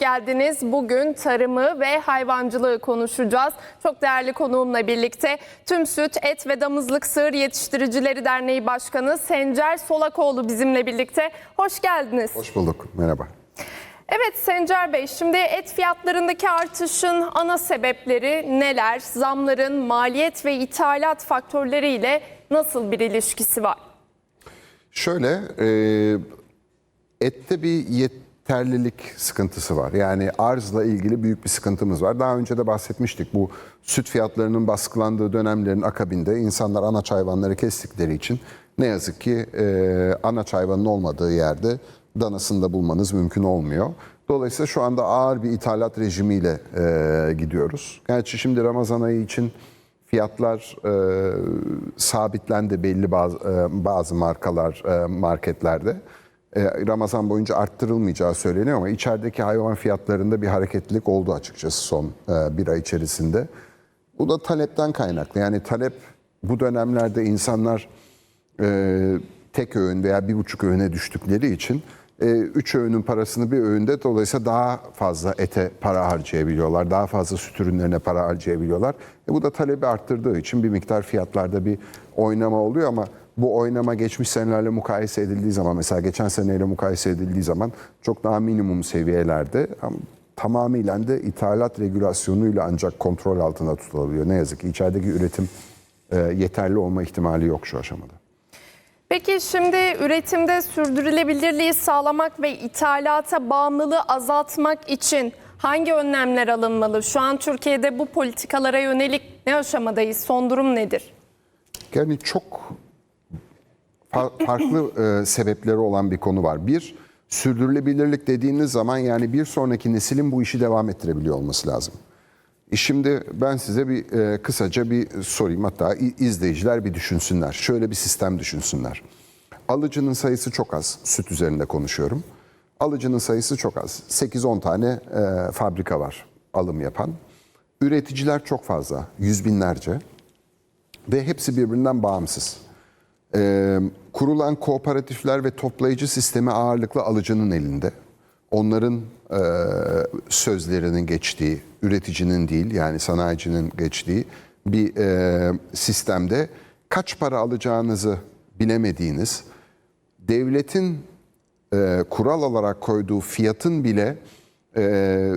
geldiniz. Bugün tarımı ve hayvancılığı konuşacağız. Çok değerli konuğumla birlikte Tüm Süt, Et ve Damızlık Sığır Yetiştiricileri Derneği Başkanı Sencer Solakoğlu bizimle birlikte. Hoş geldiniz. Hoş bulduk. Merhaba. Evet Sencer Bey, şimdi et fiyatlarındaki artışın ana sebepleri neler? Zamların maliyet ve ithalat faktörleriyle nasıl bir ilişkisi var? Şöyle, e, ette bir yeterlilik sıkıntısı var. Yani arzla ilgili büyük bir sıkıntımız var. Daha önce de bahsetmiştik. Bu süt fiyatlarının baskılandığı dönemlerin akabinde insanlar anaç hayvanları kestikleri için ne yazık ki e, anaç hayvanın olmadığı yerde danasını da bulmanız mümkün olmuyor. Dolayısıyla şu anda ağır bir ithalat rejimiyle e, gidiyoruz. Gerçi şimdi Ramazan ayı için Fiyatlar e, sabitlendi belli bazı, e, bazı markalar e, marketlerde. E, Ramazan boyunca arttırılmayacağı söyleniyor ama içerideki hayvan fiyatlarında bir hareketlilik oldu açıkçası son e, bir ay içerisinde. Bu da talepten kaynaklı. Yani talep bu dönemlerde insanlar e, tek öğün veya bir buçuk öğüne düştükleri için üç öğünün parasını bir öğünde dolayısıyla daha fazla ete para harcayabiliyorlar. Daha fazla süt ürünlerine para harcayabiliyorlar. E, bu da talebi arttırdığı için bir miktar fiyatlarda bir oynama oluyor ama bu oynama geçmiş senelerle mukayese edildiği zaman mesela geçen seneyle mukayese edildiği zaman çok daha minimum seviyelerde ama tamamıyla de ithalat regülasyonuyla ancak kontrol altında tutulabiliyor. Ne yazık ki içerideki üretim e, yeterli olma ihtimali yok şu aşamada. Peki şimdi üretimde sürdürülebilirliği sağlamak ve ithalata bağımlılığı azaltmak için hangi önlemler alınmalı? Şu an Türkiye'de bu politikalara yönelik ne aşamadayız? Son durum nedir? Yani çok farklı e, sebepleri olan bir konu var. Bir, sürdürülebilirlik dediğiniz zaman yani bir sonraki neslin bu işi devam ettirebiliyor olması lazım. E şimdi ben size bir e, kısaca bir sorayım hatta izleyiciler bir düşünsünler. Şöyle bir sistem düşünsünler. Alıcının sayısı çok az. Süt üzerinde konuşuyorum. Alıcının sayısı çok az. 8-10 tane e, fabrika var alım yapan. Üreticiler çok fazla. Yüz binlerce. Ve hepsi birbirinden bağımsız. Ee, kurulan kooperatifler ve toplayıcı sistemi ağırlıklı alıcının elinde. Onların e, sözlerinin geçtiği, üreticinin değil yani sanayicinin geçtiği bir e, sistemde kaç para alacağınızı bilemediğiniz, devletin e, kural olarak koyduğu fiyatın bile e,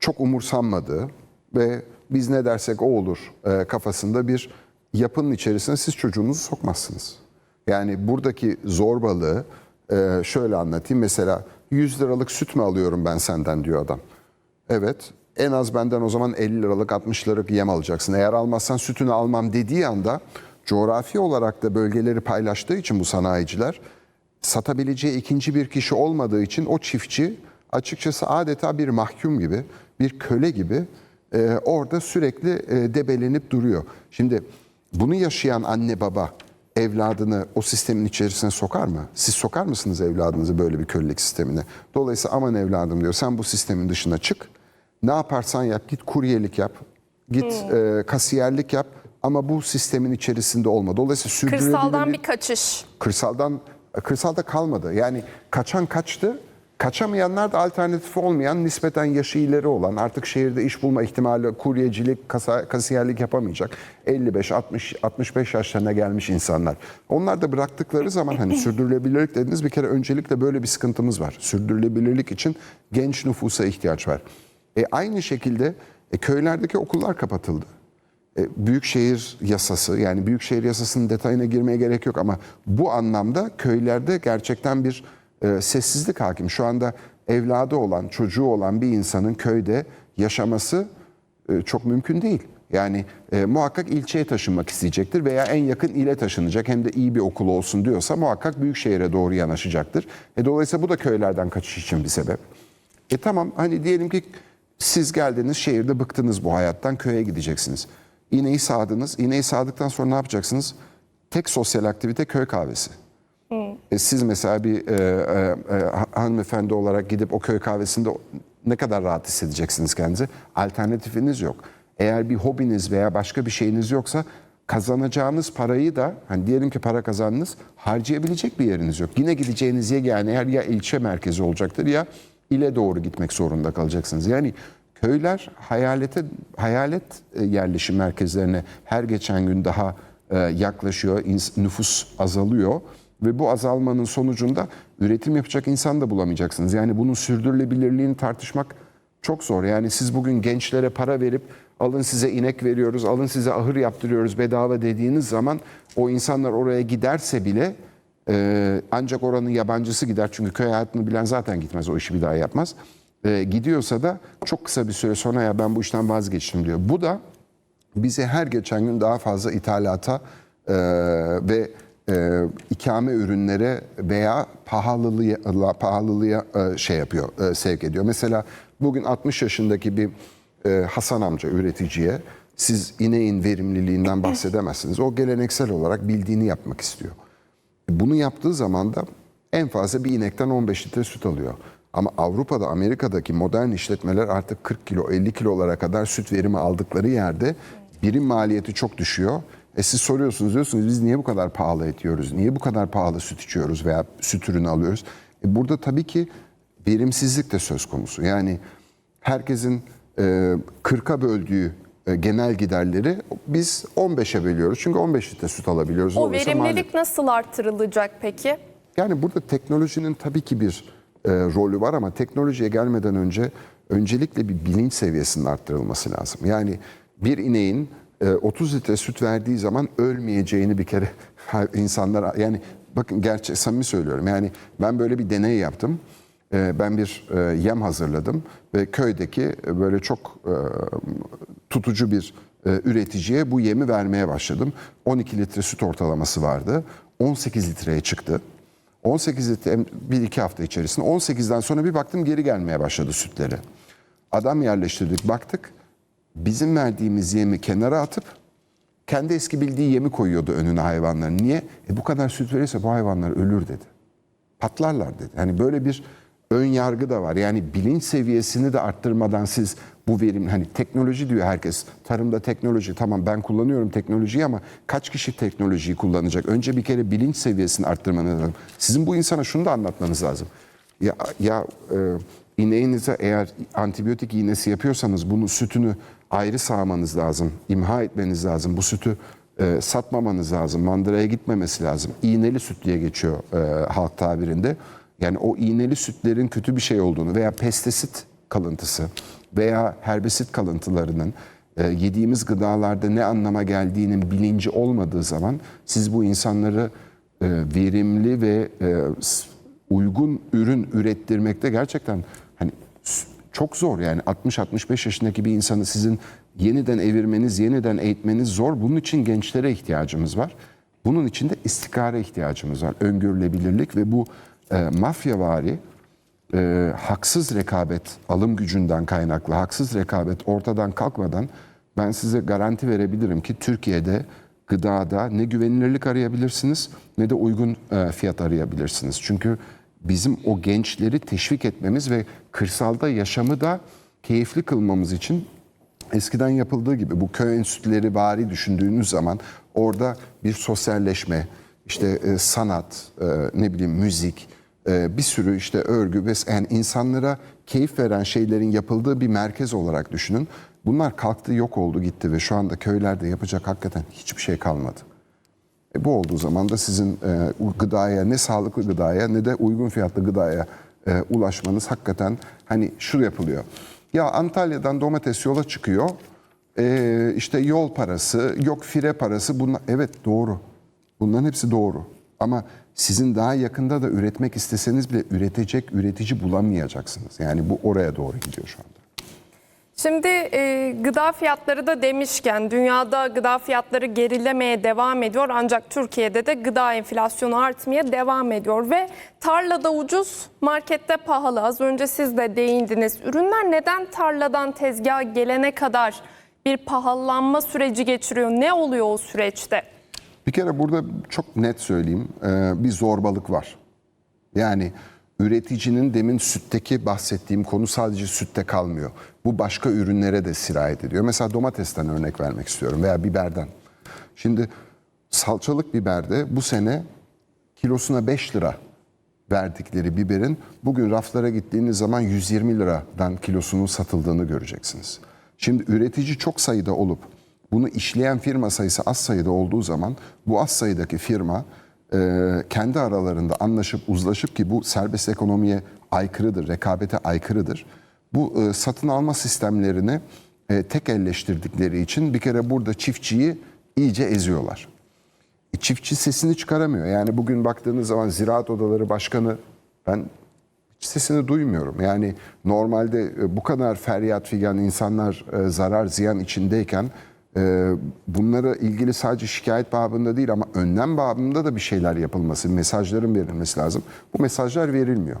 çok umursanmadığı ve biz ne dersek o olur e, kafasında bir yapının içerisine siz çocuğunuzu sokmazsınız. Yani buradaki zorbalığı e, şöyle anlatayım. Mesela 100 liralık süt mü alıyorum ben senden diyor adam. Evet en az benden o zaman 50 liralık 60 liralık yem alacaksın. Eğer almazsan sütünü almam dediği anda coğrafi olarak da bölgeleri paylaştığı için bu sanayiciler satabileceği ikinci bir kişi olmadığı için o çiftçi açıkçası adeta bir mahkum gibi, bir köle gibi e, orada sürekli e, debelenip duruyor. Şimdi bunu yaşayan anne baba evladını o sistemin içerisine sokar mı? Siz sokar mısınız evladınızı böyle bir kölelik sistemine? Dolayısıyla aman evladım diyor sen bu sistemin dışına çık. Ne yaparsan yap git kuryelik yap, git e, kasiyerlik yap ama bu sistemin içerisinde olma. Dolayısıyla Kırsaldan sürdürülebilirlik- bir kaçış. kırsaldan kırsalda kalmadı. Yani kaçan kaçtı. Kaçamayanlar da alternatifi olmayan, nispeten yaşı ileri olan, artık şehirde iş bulma ihtimali, kuryecilik, kasa, kasiyerlik yapamayacak 55, 60, 65 yaşlarına gelmiş insanlar. Onlar da bıraktıkları zaman hani sürdürülebilirlik dediniz bir kere öncelikle böyle bir sıkıntımız var. Sürdürülebilirlik için genç nüfusa ihtiyaç var. E, aynı şekilde e, köylerdeki okullar kapatıldı. E, Büyükşehir yasası yani Büyükşehir yasasının detayına girmeye gerek yok ama bu anlamda köylerde gerçekten bir e, sessizlik hakim. Şu anda evladı olan, çocuğu olan bir insanın köyde yaşaması e, çok mümkün değil. Yani e, muhakkak ilçeye taşınmak isteyecektir veya en yakın ile taşınacak hem de iyi bir okul olsun diyorsa muhakkak büyük şehire doğru yanaşacaktır. E, dolayısıyla bu da köylerden kaçış için bir sebep. E tamam hani diyelim ki siz geldiniz şehirde bıktınız bu hayattan köye gideceksiniz. İğneyi sağdınız. İğneyi sağdıktan sonra ne yapacaksınız? Tek sosyal aktivite köy kahvesi. E, siz mesela bir e, e, e, hanımefendi olarak gidip o köy kahvesinde ne kadar rahat hissedeceksiniz kendinizi? Alternatifiniz yok. Eğer bir hobiniz veya başka bir şeyiniz yoksa kazanacağınız parayı da hani diyelim ki para kazandınız harcayabilecek bir yeriniz yok. Yine gideceğiniz yegane yer ya ilçe merkezi olacaktır ya ile doğru gitmek zorunda kalacaksınız. Yani köyler hayalete hayalet e, yerleşim merkezlerine her geçen gün daha yaklaşıyor. Nüfus azalıyor ve bu azalmanın sonucunda üretim yapacak insan da bulamayacaksınız. Yani bunun sürdürülebilirliğini tartışmak çok zor. Yani siz bugün gençlere para verip alın size inek veriyoruz, alın size ahır yaptırıyoruz bedava dediğiniz zaman o insanlar oraya giderse bile e, ancak oranın yabancısı gider. Çünkü köy hayatını bilen zaten gitmez o işi bir daha yapmaz. E, gidiyorsa da çok kısa bir süre sonra ya ben bu işten vazgeçtim diyor. Bu da bizi her geçen gün daha fazla ithalata e, ve e, ikame ürünlere veya pahalılığa, pahalılığa e, şey yapıyor, e, sevk ediyor. Mesela bugün 60 yaşındaki bir e, Hasan amca üreticiye siz ineğin verimliliğinden bahsedemezsiniz. O geleneksel olarak bildiğini yapmak istiyor. Bunu yaptığı zaman da en fazla bir inekten 15 litre süt alıyor. Ama Avrupa'da, Amerika'daki modern işletmeler artık 40 kilo, 50 kilolara kadar süt verimi aldıkları yerde birim maliyeti çok düşüyor. E siz soruyorsunuz diyorsunuz biz niye bu kadar pahalı et yiyoruz? Niye bu kadar pahalı süt içiyoruz veya süt ürünü alıyoruz? E burada tabii ki verimsizlik de söz konusu. Yani herkesin e, 40'a böldüğü e, genel giderleri biz 15'e bölüyoruz. Çünkü 15 litre süt alabiliyoruz. O Dolayısıyla maliyet- verimlilik nasıl arttırılacak peki? yani burada teknolojinin tabii ki bir e, rolü var ama teknolojiye gelmeden önce öncelikle bir bilinç seviyesinin arttırılması lazım. Yani bir ineğin 30 litre süt verdiği zaman ölmeyeceğini bir kere insanlar yani bakın gerçek samimi söylüyorum. Yani ben böyle bir deney yaptım. E, ben bir e, yem hazırladım ve köydeki e, böyle çok e, tutucu bir e, üreticiye bu yemi vermeye başladım. 12 litre süt ortalaması vardı. 18 litreye çıktı. 18 litre bir iki hafta içerisinde 18'den sonra bir baktım geri gelmeye başladı sütleri. Adam yerleştirdik baktık bizim verdiğimiz yemi kenara atıp kendi eski bildiği yemi koyuyordu önüne hayvanların. Niye? E bu kadar süt verirse bu hayvanlar ölür dedi. Patlarlar dedi. Yani böyle bir ön yargı da var. Yani bilinç seviyesini de arttırmadan siz bu verim hani teknoloji diyor herkes. Tarımda teknoloji tamam ben kullanıyorum teknolojiyi ama kaç kişi teknolojiyi kullanacak? Önce bir kere bilinç seviyesini arttırmanız lazım. Sizin bu insana şunu da anlatmanız lazım. Ya, ya e, ineğinize eğer antibiyotik iğnesi yapıyorsanız bunun sütünü ayrı sağmanız lazım. imha etmeniz lazım. Bu sütü e, satmamanız lazım. Mandıraya gitmemesi lazım. İğneli süt diye geçiyor e, halk tabirinde. Yani o iğneli sütlerin kötü bir şey olduğunu veya pestisit kalıntısı veya herbisit kalıntılarının e, yediğimiz gıdalarda ne anlama geldiğinin bilinci olmadığı zaman siz bu insanları e, verimli ve e, uygun ürün ürettirmekte gerçekten hani çok zor yani 60-65 yaşındaki bir insanı sizin yeniden evirmeniz, yeniden eğitmeniz zor. Bunun için gençlere ihtiyacımız var. Bunun için de istikare ihtiyacımız var. Öngörülebilirlik ve bu e, mafyavari e, haksız rekabet, alım gücünden kaynaklı haksız rekabet ortadan kalkmadan ben size garanti verebilirim ki Türkiye'de gıdada ne güvenilirlik arayabilirsiniz ne de uygun e, fiyat arayabilirsiniz. Çünkü bizim o gençleri teşvik etmemiz ve kırsalda yaşamı da keyifli kılmamız için eskiden yapıldığı gibi bu köy enstitüleri bari düşündüğünüz zaman orada bir sosyalleşme, işte e, sanat, e, ne bileyim müzik, e, bir sürü işte örgü ve yani insanlara keyif veren şeylerin yapıldığı bir merkez olarak düşünün. Bunlar kalktı, yok oldu, gitti ve şu anda köylerde yapacak hakikaten hiçbir şey kalmadı. E, bu olduğu zaman da sizin e, gıdaya ne sağlıklı gıdaya ne de uygun fiyatlı gıdaya e, ulaşmanız hakikaten hani şu yapılıyor. Ya Antalya'dan domates yola çıkıyor. E, işte yol parası, yok fire parası bunlar evet doğru. Bunların hepsi doğru. Ama sizin daha yakında da üretmek isteseniz bile üretecek üretici bulamayacaksınız. Yani bu oraya doğru gidiyor şu anda. Şimdi e, gıda fiyatları da demişken dünyada gıda fiyatları gerilemeye devam ediyor ancak Türkiye'de de gıda enflasyonu artmaya devam ediyor ve tarlada ucuz, markette pahalı. Az önce siz de değindiniz. Ürünler neden tarladan tezgaha gelene kadar bir pahalanma süreci geçiriyor? Ne oluyor o süreçte? Bir kere burada çok net söyleyeyim e, bir zorbalık var. Yani üreticinin demin sütteki bahsettiğim konu sadece sütte kalmıyor. Bu başka ürünlere de sirayet ediyor. Mesela domatesten örnek vermek istiyorum veya biberden. Şimdi salçalık biberde bu sene kilosuna 5 lira verdikleri biberin bugün raflara gittiğiniz zaman 120 liradan kilosunun satıldığını göreceksiniz. Şimdi üretici çok sayıda olup bunu işleyen firma sayısı az sayıda olduğu zaman bu az sayıdaki firma e, kendi aralarında anlaşıp uzlaşıp ki bu serbest ekonomiye aykırıdır, rekabete aykırıdır. Bu e, satın alma sistemlerini e, tek elleştirdikleri için bir kere burada çiftçiyi iyice eziyorlar. E, Çiftçi sesini çıkaramıyor. Yani bugün baktığınız zaman Ziraat Odaları Başkanı ben sesini duymuyorum. Yani normalde e, bu kadar feryat figan insanlar zarar ziyan içindeyken bunlara ilgili sadece şikayet babında değil ama önlem babında da bir şeyler yapılması, mesajların verilmesi lazım. Bu mesajlar verilmiyor.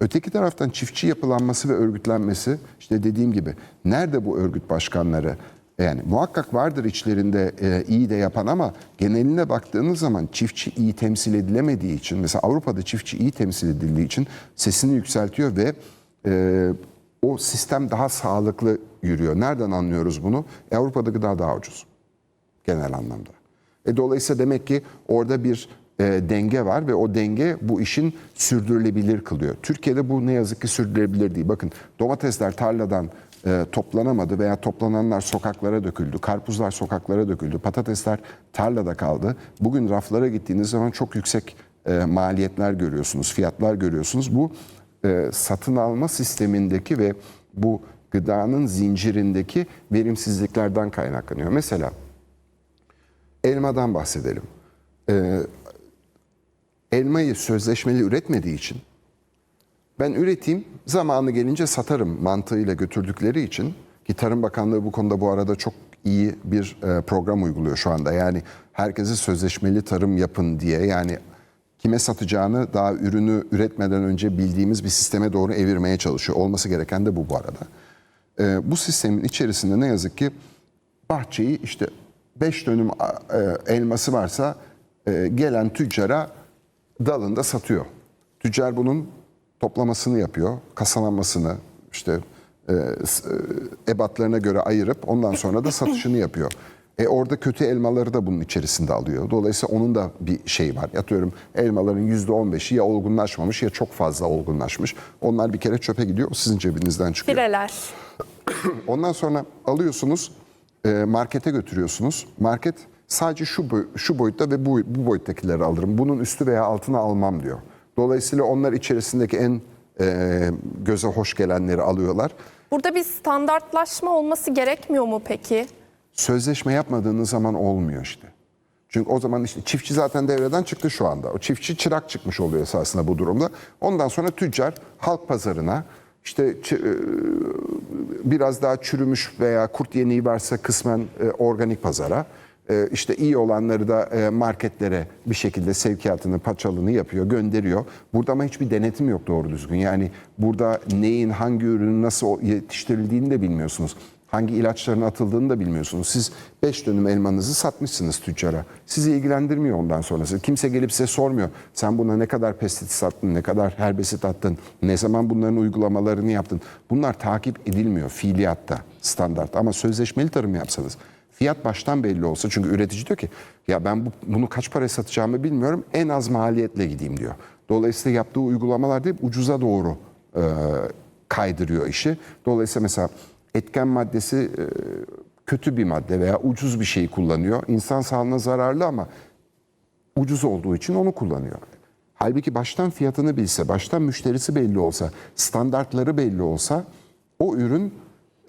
Öteki taraftan çiftçi yapılanması ve örgütlenmesi işte dediğim gibi nerede bu örgüt başkanları? Yani muhakkak vardır içlerinde e, iyi de yapan ama geneline baktığınız zaman çiftçi iyi temsil edilemediği için mesela Avrupa'da çiftçi iyi temsil edildiği için sesini yükseltiyor ve e, o sistem daha sağlıklı yürüyor. Nereden anlıyoruz bunu? E, Avrupa'da gıda daha ucuz genel anlamda. E, dolayısıyla demek ki orada bir e, denge var ve o denge bu işin sürdürülebilir kılıyor. Türkiye'de bu ne yazık ki sürdürülebilir değil. Bakın domatesler tarladan e, toplanamadı veya toplananlar sokaklara döküldü. Karpuzlar sokaklara döküldü. Patatesler tarlada kaldı. Bugün raflara gittiğiniz zaman çok yüksek e, maliyetler görüyorsunuz, fiyatlar görüyorsunuz. Bu e, satın alma sistemindeki ve bu gıdanın zincirindeki verimsizliklerden kaynaklanıyor. Mesela elmadan bahsedelim. Elmayı sözleşmeli üretmediği için ben üreteyim zamanı gelince satarım mantığıyla götürdükleri için ki Tarım Bakanlığı bu konuda bu arada çok iyi bir e, program uyguluyor şu anda. Yani herkese sözleşmeli tarım yapın diye yani kime satacağını daha ürünü üretmeden önce bildiğimiz bir sisteme doğru evirmeye çalışıyor. Olması gereken de bu bu arada. Ee, bu sistemin içerisinde ne yazık ki bahçeyi işte 5 dönüm e, elması varsa e, gelen tüccara dalında satıyor. Tüccar bunun toplamasını yapıyor, kasalanmasını işte e, e, ebatlarına göre ayırıp ondan sonra da satışını yapıyor. E orada kötü elmaları da bunun içerisinde alıyor. Dolayısıyla onun da bir şey var. Atıyorum elmaların %15'i ya olgunlaşmamış ya çok fazla olgunlaşmış. Onlar bir kere çöpe gidiyor. Sizin cebinizden çıkıyor. Fileler. Ondan sonra alıyorsunuz, e, markete götürüyorsunuz. Market sadece şu boy- şu boyutta ve bu, bu boyuttakileri alırım. Bunun üstü veya altına almam diyor. Dolayısıyla onlar içerisindeki en e, göze hoş gelenleri alıyorlar. Burada bir standartlaşma olması gerekmiyor mu peki? Sözleşme yapmadığınız zaman olmuyor işte. Çünkü o zaman işte çiftçi zaten devreden çıktı şu anda. O çiftçi çırak çıkmış oluyor esasında bu durumda. Ondan sonra tüccar halk pazarına işte e, biraz daha çürümüş veya kurt yeniği varsa kısmen e, organik pazara işte iyi olanları da e, marketlere bir şekilde sevkiyatını, paçalını yapıyor, gönderiyor. Burada ama hiçbir denetim yok doğru düzgün. Yani burada neyin, hangi ürünün nasıl yetiştirildiğini de bilmiyorsunuz. Hangi ilaçların atıldığını da bilmiyorsunuz. Siz 5 dönüm elmanızı satmışsınız tüccara. Sizi ilgilendirmiyor ondan sonrası. Kimse gelip size sormuyor. Sen buna ne kadar pestisit attın, ne kadar herbesit attın, ne zaman bunların uygulamalarını yaptın. Bunlar takip edilmiyor fiiliyatta standart. Ama sözleşmeli tarım yapsanız fiyat baştan belli olsa çünkü üretici diyor ki ya ben bu, bunu kaç paraya satacağımı bilmiyorum en az maliyetle gideyim diyor. Dolayısıyla yaptığı uygulamalar değil ucuza doğru e, kaydırıyor işi. Dolayısıyla mesela etken maddesi e, kötü bir madde veya ucuz bir şeyi kullanıyor. İnsan sağlığına zararlı ama ucuz olduğu için onu kullanıyor. Halbuki baştan fiyatını bilse, baştan müşterisi belli olsa, standartları belli olsa o ürün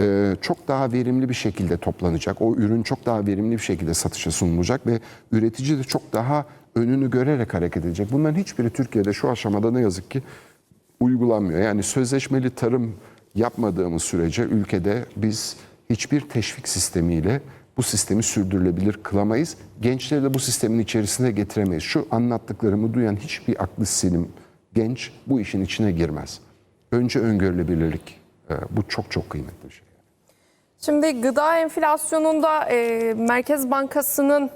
e, çok daha verimli bir şekilde toplanacak. O ürün çok daha verimli bir şekilde satışa sunulacak ve üretici de çok daha önünü görerek hareket edecek. Bunların hiçbiri Türkiye'de şu aşamada ne yazık ki uygulanmıyor. Yani sözleşmeli tarım yapmadığımız sürece ülkede biz hiçbir teşvik sistemiyle bu sistemi sürdürülebilir kılamayız. Gençleri de bu sistemin içerisine getiremeyiz. Şu anlattıklarımı duyan hiçbir aklı selim genç bu işin içine girmez. Önce öngörülebilirlik. Ee, Bu çok çok kıymetli bir şey. Şimdi gıda enflasyonunda e, Merkez Bankası'nın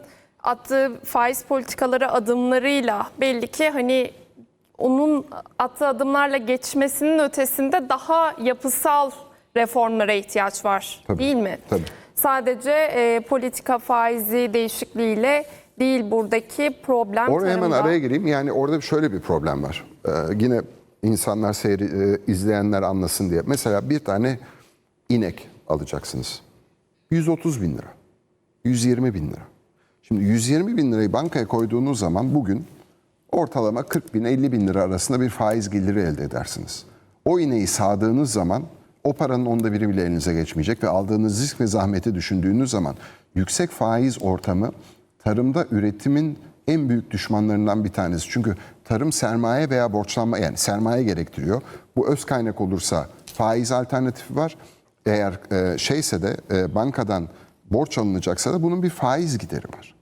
attığı faiz politikaları adımlarıyla belli ki hani onun attığı adımlarla geçmesinin ötesinde daha yapısal reformlara ihtiyaç var Tabii, değil mi? tabii. Sadece e, politika faizi değişikliğiyle değil buradaki problem hemen tarımda. araya gireyim. Yani orada şöyle bir problem var. Ee, yine insanlar seyri, e, izleyenler anlasın diye. Mesela bir tane inek alacaksınız. 130 bin lira. 120 bin lira. Şimdi 120 bin lirayı bankaya koyduğunuz zaman bugün ortalama 40 bin 50 bin lira arasında bir faiz geliri elde edersiniz. O ineği sağdığınız zaman o paranın onda biri bile elinize geçmeyecek ve aldığınız risk ve zahmeti düşündüğünüz zaman yüksek faiz ortamı tarımda üretimin en büyük düşmanlarından bir tanesi. Çünkü tarım sermaye veya borçlanma yani sermaye gerektiriyor. Bu öz kaynak olursa faiz alternatifi var. Eğer e, şeyse de e, bankadan borç alınacaksa da bunun bir faiz gideri var.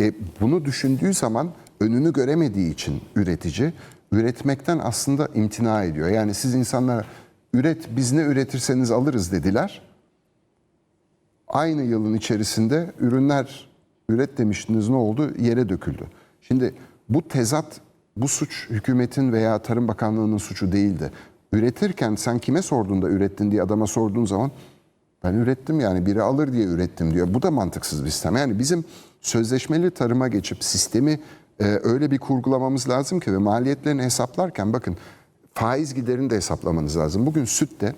E, bunu düşündüğü zaman önünü göremediği için üretici üretmekten aslında imtina ediyor. Yani siz insanlara üret biz ne üretirseniz alırız dediler. Aynı yılın içerisinde ürünler üret demiştiniz ne oldu? Yere döküldü. Şimdi bu tezat, bu suç hükümetin veya Tarım Bakanlığı'nın suçu değildi. Üretirken sen kime sorduğunda ürettin diye adama sorduğun zaman ben ürettim yani biri alır diye ürettim diyor. Bu da mantıksız bir sistem. Yani bizim sözleşmeli tarıma geçip sistemi e, öyle bir kurgulamamız lazım ki ve maliyetlerini hesaplarken bakın faiz giderini de hesaplamanız lazım. Bugün sütte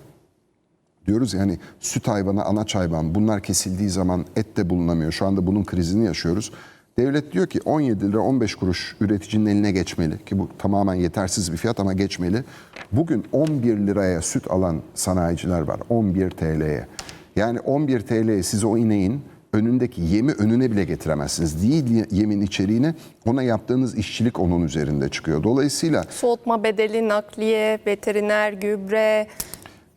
diyoruz yani süt hayvanı, anaç hayvan bunlar kesildiği zaman et de bulunamıyor. Şu anda bunun krizini yaşıyoruz. Devlet diyor ki 17 lira 15 kuruş üreticinin eline geçmeli ki bu tamamen yetersiz bir fiyat ama geçmeli. Bugün 11 liraya süt alan sanayiciler var 11 TL'ye. Yani 11 TL'ye siz o ineğin önündeki yemi önüne bile getiremezsiniz. Değil yemin içeriğini ona yaptığınız işçilik onun üzerinde çıkıyor. Dolayısıyla Soğutma bedeli, nakliye, veteriner, gübre,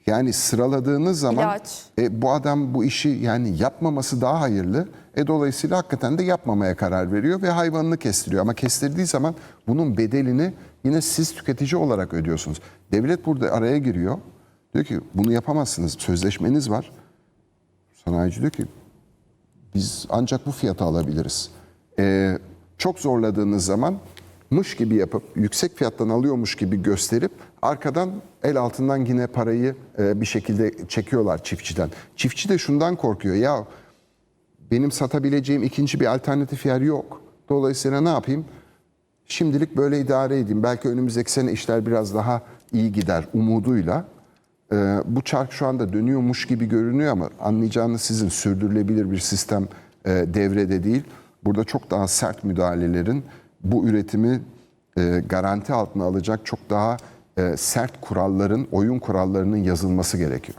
Yani sıraladığınız zaman İlaç. e, bu adam bu işi yani yapmaması daha hayırlı. E, dolayısıyla hakikaten de yapmamaya karar veriyor ve hayvanını kestiriyor. Ama kestirdiği zaman bunun bedelini yine siz tüketici olarak ödüyorsunuz. Devlet burada araya giriyor. Diyor ki bunu yapamazsınız. Sözleşmeniz var. Sanayici diyor ki biz ancak bu fiyata alabiliriz. Ee, çok zorladığınız zaman mış gibi yapıp yüksek fiyattan alıyormuş gibi gösterip arkadan el altından yine parayı e, bir şekilde çekiyorlar çiftçiden. Çiftçi de şundan korkuyor ya benim satabileceğim ikinci bir alternatif yer yok. Dolayısıyla ne yapayım? Şimdilik böyle idare edeyim. Belki önümüzdeki sene işler biraz daha iyi gider umuduyla. Ee, bu çark şu anda dönüyormuş gibi görünüyor ama anlayacağınız sizin sürdürülebilir bir sistem e, devrede değil. Burada çok daha sert müdahalelerin bu üretimi e, garanti altına alacak çok daha e, sert kuralların, oyun kurallarının yazılması gerekiyor.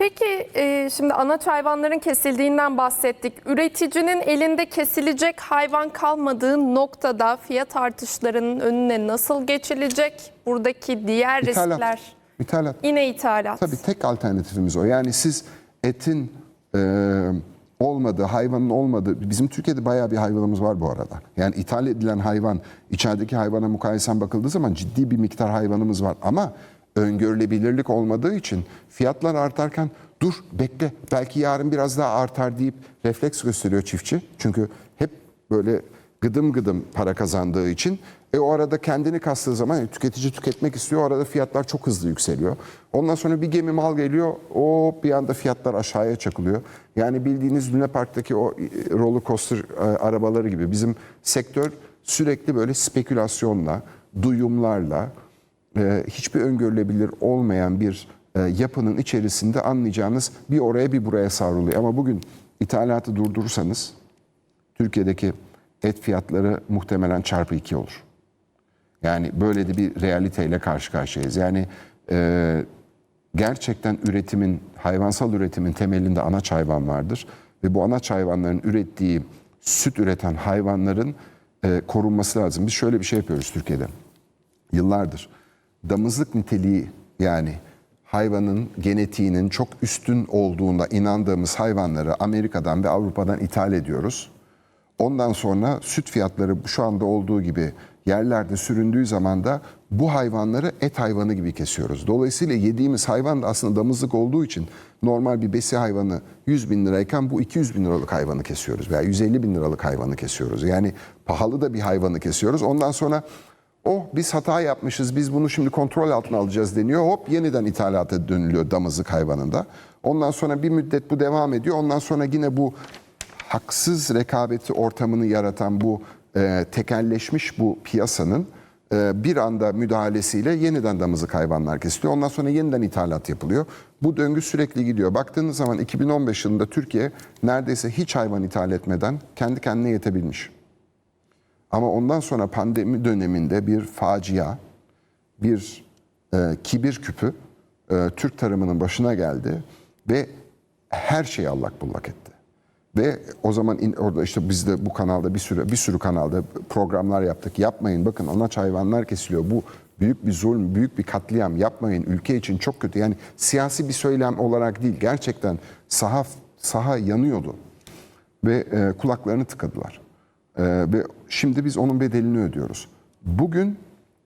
Peki e, şimdi anaç hayvanların kesildiğinden bahsettik. Üreticinin elinde kesilecek hayvan kalmadığı noktada fiyat artışlarının önüne nasıl geçilecek? Buradaki diğer İthalat. riskler İthalat. yine ithalat. Tabii tek alternatifimiz o. Yani siz etin e, olmadığı, hayvanın olmadığı, bizim Türkiye'de bayağı bir hayvanımız var bu arada. Yani ithal edilen hayvan, içerideki hayvana mukayesen bakıldığı zaman ciddi bir miktar hayvanımız var. Ama öngörülebilirlik olmadığı için fiyatlar artarken dur bekle belki yarın biraz daha artar deyip refleks gösteriyor çiftçi. Çünkü hep böyle gıdım gıdım para kazandığı için e o arada kendini kastığı zaman yani tüketici tüketmek istiyor. O arada fiyatlar çok hızlı yükseliyor. Ondan sonra bir gemi mal geliyor. O bir anda fiyatlar aşağıya çakılıyor. Yani bildiğiniz Luna Park'taki o e, roller coaster e, arabaları gibi bizim sektör sürekli böyle spekülasyonla, duyumlarla, e, hiçbir öngörülebilir olmayan bir e, yapının içerisinde anlayacağınız bir oraya bir buraya savruluyor. Ama bugün ithalatı durdurursanız Türkiye'deki et fiyatları muhtemelen çarpı iki olur. Yani böyle de bir realiteyle karşı karşıyayız. Yani e, gerçekten üretimin, hayvansal üretimin temelinde anaç hayvan vardır. Ve bu anaç hayvanların ürettiği süt üreten hayvanların e, korunması lazım. Biz şöyle bir şey yapıyoruz Türkiye'de. Yıllardır damızlık niteliği yani hayvanın genetiğinin çok üstün olduğunda inandığımız hayvanları Amerika'dan ve Avrupa'dan ithal ediyoruz. Ondan sonra süt fiyatları şu anda olduğu gibi yerlerde süründüğü zaman da bu hayvanları et hayvanı gibi kesiyoruz. Dolayısıyla yediğimiz hayvan da aslında damızlık olduğu için normal bir besi hayvanı 100 bin lirayken bu 200 bin liralık hayvanı kesiyoruz veya 150 bin liralık hayvanı kesiyoruz. Yani pahalı da bir hayvanı kesiyoruz. Ondan sonra oh biz hata yapmışız biz bunu şimdi kontrol altına alacağız deniyor. Hop yeniden ithalata dönülüyor damızlık hayvanında. Ondan sonra bir müddet bu devam ediyor. Ondan sonra yine bu haksız rekabeti ortamını yaratan bu e, tekelleşmiş bu piyasanın e, bir anda müdahalesiyle yeniden damızlık hayvanlar kesiliyor. Ondan sonra yeniden ithalat yapılıyor. Bu döngü sürekli gidiyor. Baktığınız zaman 2015 yılında Türkiye neredeyse hiç hayvan ithal etmeden kendi kendine yetebilmiş. Ama ondan sonra pandemi döneminde bir facia, bir e, kibir küpü e, Türk tarımının başına geldi ve her şeyi allak bullak etti. Ve o zaman in- orada işte biz de bu kanalda bir sürü bir sürü kanalda programlar yaptık. Yapmayın bakın anaç hayvanlar kesiliyor. Bu büyük bir zulm, büyük bir katliam yapmayın. Ülke için çok kötü. Yani siyasi bir söylem olarak değil. Gerçekten saha saha yanıyordu ve e, kulaklarını tıkadılar. E, ve şimdi biz onun bedelini ödüyoruz. Bugün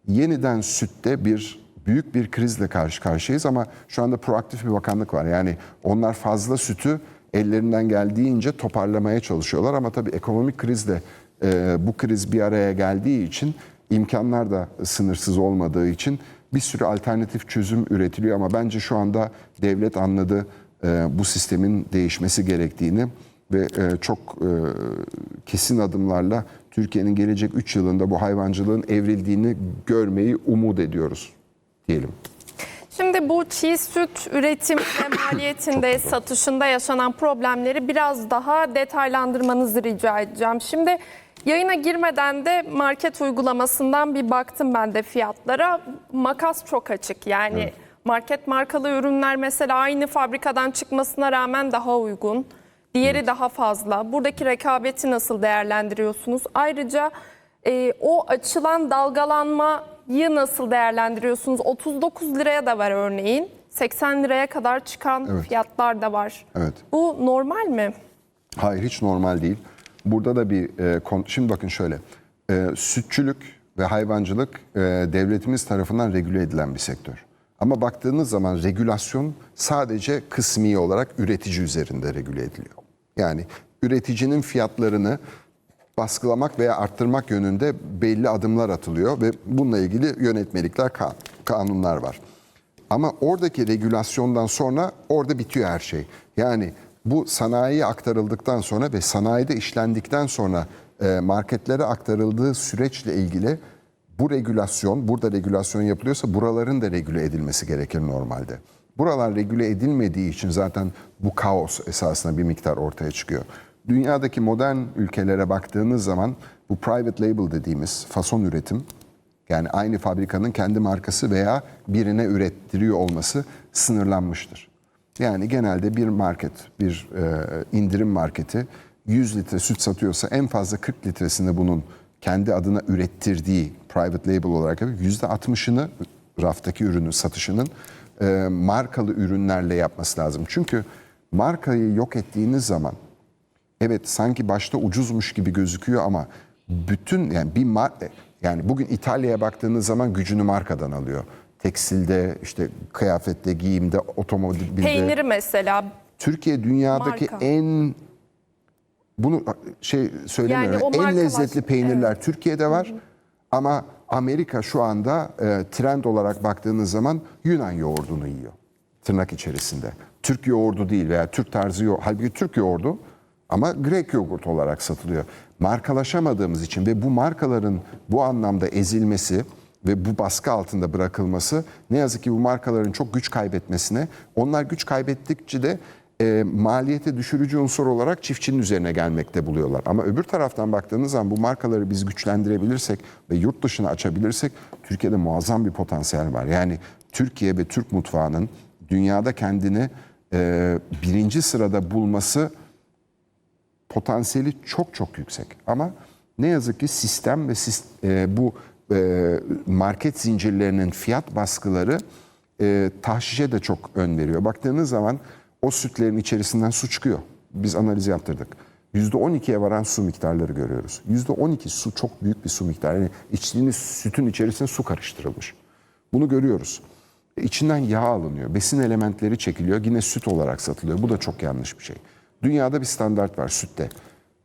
yeniden sütte bir büyük bir krizle karşı karşıyayız ama şu anda proaktif bir bakanlık var. Yani onlar fazla sütü ellerinden geldiğince toparlamaya çalışıyorlar ama tabii ekonomik krizle e, bu kriz bir araya geldiği için imkanlar da sınırsız olmadığı için bir sürü alternatif çözüm üretiliyor ama bence şu anda devlet anladı e, bu sistemin değişmesi gerektiğini ve e, çok e, kesin adımlarla Türkiye'nin gelecek 3 yılında bu hayvancılığın evrildiğini görmeyi umut ediyoruz diyelim. Şimdi bu çiğ süt üretim ve maliyetinde, satışında yaşanan problemleri biraz daha detaylandırmanızı rica edeceğim. Şimdi yayına girmeden de market uygulamasından bir baktım ben de fiyatlara. Makas çok açık. Yani market markalı ürünler mesela aynı fabrikadan çıkmasına rağmen daha uygun. Diğeri daha fazla. Buradaki rekabeti nasıl değerlendiriyorsunuz? Ayrıca e, o açılan dalgalanmayı nasıl değerlendiriyorsunuz? 39 liraya da var örneğin. 80 liraya kadar çıkan Evet. fiyatlar da var. Evet. Bu normal mi? Hayır hiç normal değil. Burada da bir e, şimdi bakın şöyle. E, sütçülük ve hayvancılık e, devletimiz tarafından regüle edilen bir sektör. Ama baktığınız zaman regülasyon sadece kısmi olarak üretici üzerinde regüle ediliyor. Yani üreticinin fiyatlarını baskılamak veya arttırmak yönünde belli adımlar atılıyor ve bununla ilgili yönetmelikler, ka- kanunlar var. Ama oradaki regülasyondan sonra orada bitiyor her şey. Yani bu sanayiye aktarıldıktan sonra ve sanayide işlendikten sonra e, marketlere aktarıldığı süreçle ilgili bu regülasyon, burada regülasyon yapılıyorsa buraların da regüle edilmesi gerekir normalde. Buralar regüle edilmediği için zaten bu kaos esasında bir miktar ortaya çıkıyor. Dünyadaki modern ülkelere baktığınız zaman bu private label dediğimiz fason üretim yani aynı fabrikanın kendi markası veya birine ürettiriyor olması sınırlanmıştır. Yani genelde bir market, bir e, indirim marketi 100 litre süt satıyorsa en fazla 40 litresini bunun kendi adına ürettirdiği private label olarak yapıyor. %60'ını raftaki ürünün satışının e, markalı ürünlerle yapması lazım. Çünkü markayı yok ettiğiniz zaman evet sanki başta ucuzmuş gibi gözüküyor ama bütün yani bir mar yani bugün İtalya'ya baktığınız zaman gücünü markadan alıyor. Tekstilde, işte kıyafette, giyimde, otomobilde. Peyniri mesela. Türkiye dünyadaki Marka. en bunu şey söylemiyorum. Yani o en lezzetli var. peynirler Türkiye'de var. Ama Amerika şu anda e, trend olarak baktığınız zaman Yunan yoğurdunu yiyor. Tırnak içerisinde. Türk yoğurdu değil veya Türk tarzı yoğurt. Halbuki Türk yoğurdu ama Grek yoğurt olarak satılıyor. Markalaşamadığımız için ve bu markaların bu anlamda ezilmesi ve bu baskı altında bırakılması ne yazık ki bu markaların çok güç kaybetmesine, onlar güç kaybettikçe de e, maliyeti düşürücü unsur olarak çiftçinin üzerine gelmekte buluyorlar. Ama öbür taraftan baktığınız zaman bu markaları biz güçlendirebilirsek ve yurt dışına açabilirsek Türkiye'de muazzam bir potansiyel var. Yani Türkiye ve Türk mutfağının dünyada kendini e, birinci sırada bulması potansiyeli çok çok yüksek. Ama ne yazık ki sistem ve sis- e, bu e, market zincirlerinin fiyat baskıları e, tahşişe de çok ön veriyor. Baktığınız zaman o sütlerin içerisinden su çıkıyor. Biz analiz yaptırdık. %12'ye varan su miktarları görüyoruz. %12 su çok büyük bir su miktarı. Yani içtiğiniz sütün içerisine su karıştırılmış. Bunu görüyoruz. İçinden yağ alınıyor. Besin elementleri çekiliyor. Yine süt olarak satılıyor. Bu da çok yanlış bir şey. Dünyada bir standart var sütte.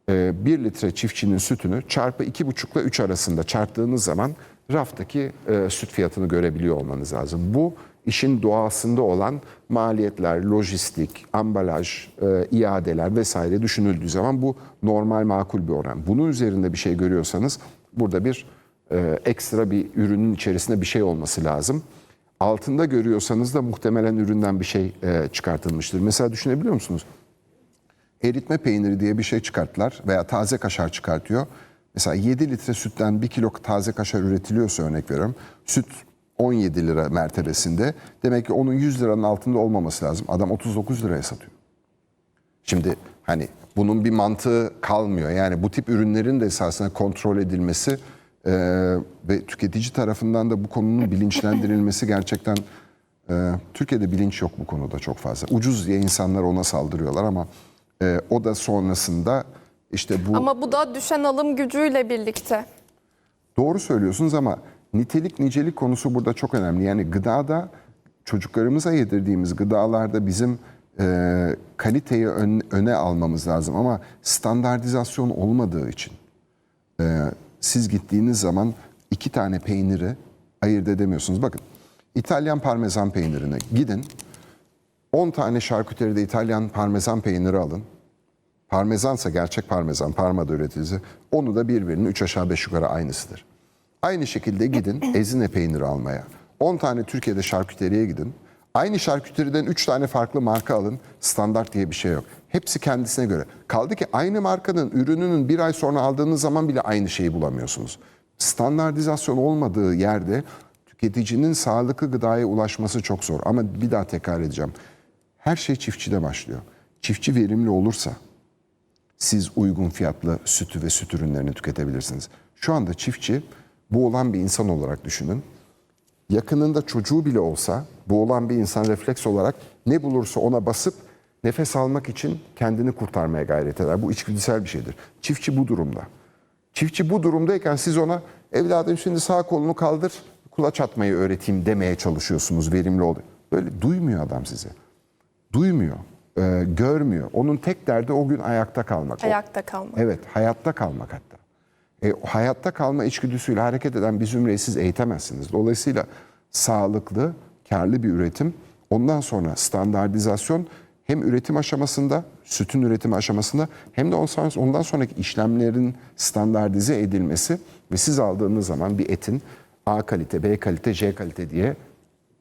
1 litre çiftçinin sütünü çarpı 2,5 ile 3 arasında çarptığınız zaman raftaki e, süt fiyatını görebiliyor olmanız lazım. Bu işin doğasında olan maliyetler, lojistik, ambalaj, e, iadeler vesaire düşünüldüğü zaman bu normal makul bir oran. Bunun üzerinde bir şey görüyorsanız burada bir e, ekstra bir ürünün içerisinde bir şey olması lazım. Altında görüyorsanız da muhtemelen üründen bir şey e, çıkartılmıştır. Mesela düşünebiliyor musunuz? eritme peyniri diye bir şey çıkarttılar veya taze kaşar çıkartıyor. Mesela 7 litre sütten 1 kilo taze kaşar üretiliyorsa örnek veriyorum. Süt 17 lira mertebesinde. Demek ki onun 100 liranın altında olmaması lazım. Adam 39 liraya satıyor. Şimdi hani bunun bir mantığı kalmıyor. Yani bu tip ürünlerin de esasında kontrol edilmesi e, ve tüketici tarafından da bu konunun bilinçlendirilmesi gerçekten e, Türkiye'de bilinç yok bu konuda çok fazla. Ucuz diye insanlar ona saldırıyorlar ama e, o da sonrasında işte bu Ama bu da düşen alım gücüyle birlikte. Doğru söylüyorsunuz ama nitelik nicelik konusu burada çok önemli. Yani gıdada çocuklarımıza yedirdiğimiz gıdalarda bizim e, kaliteyi ön- öne almamız lazım ama standartizasyon olmadığı için e, siz gittiğiniz zaman iki tane peyniri ayırt edemiyorsunuz. Bakın İtalyan parmesan peynirine gidin 10 tane şarküteride İtalyan parmesan peyniri alın. Parmezansa gerçek parmesan, parmada üretilse onu da birbirinin 3 aşağı 5 yukarı aynısıdır. Aynı şekilde gidin ezine peyniri almaya. 10 tane Türkiye'de şarküteriye gidin. Aynı şarküteriden 3 tane farklı marka alın. Standart diye bir şey yok. Hepsi kendisine göre. Kaldı ki aynı markanın ürününün bir ay sonra aldığınız zaman bile aynı şeyi bulamıyorsunuz. Standartizasyon olmadığı yerde tüketicinin sağlıklı gıdaya ulaşması çok zor. Ama bir daha tekrar edeceğim. Her şey çiftçide başlıyor. Çiftçi verimli olursa siz uygun fiyatlı sütü ve süt ürünlerini tüketebilirsiniz. Şu anda çiftçi bu olan bir insan olarak düşünün. Yakınında çocuğu bile olsa bu olan bir insan refleks olarak ne bulursa ona basıp nefes almak için kendini kurtarmaya gayret eder. Bu içgüdüsel bir şeydir. Çiftçi bu durumda. Çiftçi bu durumdayken siz ona evladım şimdi sağ kolunu kaldır kulaç atmayı öğreteyim demeye çalışıyorsunuz verimli ol. Böyle duymuyor adam sizi. Duymuyor, e, görmüyor. Onun tek derdi o gün ayakta kalmak. Ayakta kalmak. Evet, hayatta kalmak hatta. E, hayatta kalma içgüdüsüyle hareket eden bir zümreyi siz eğitemezsiniz. Dolayısıyla sağlıklı, karlı bir üretim, ondan sonra standartizasyon hem üretim aşamasında, sütün üretim aşamasında hem de ondan sonraki işlemlerin standartize edilmesi ve siz aldığınız zaman bir etin A kalite, B kalite, C kalite diye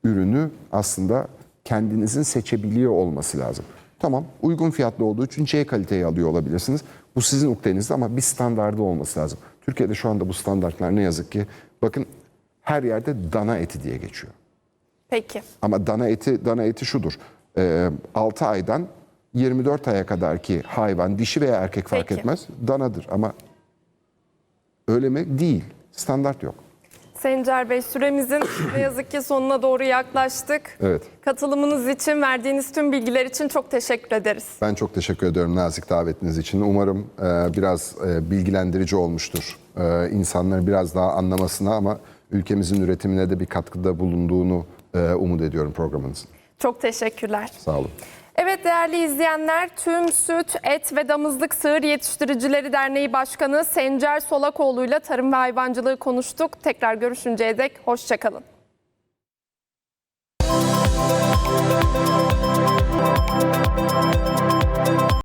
ürünü aslında kendinizin seçebiliyor olması lazım. Tamam uygun fiyatlı olduğu için C kaliteyi alıyor olabilirsiniz. Bu sizin ukdenizde ama bir standardı olması lazım. Türkiye'de şu anda bu standartlar ne yazık ki bakın her yerde dana eti diye geçiyor. Peki. Ama dana eti dana eti şudur. 6 aydan 24 aya kadar ki hayvan dişi veya erkek fark Peki. etmez danadır ama öyle mi? Değil. Standart yok. Sencer Bey süremizin ne yazık ki sonuna doğru yaklaştık. Evet. Katılımınız için, verdiğiniz tüm bilgiler için çok teşekkür ederiz. Ben çok teşekkür ediyorum nazik davetiniz için. Umarım e, biraz e, bilgilendirici olmuştur. E, insanların biraz daha anlamasına ama ülkemizin üretimine de bir katkıda bulunduğunu e, umut ediyorum programınızın. Çok teşekkürler. Sağ olun. Evet değerli izleyenler, tüm süt, et ve damızlık sığır yetiştiricileri derneği başkanı Sencer Solakoğlu ile tarım ve hayvancılığı konuştuk. Tekrar görüşünceye dek hoşçakalın.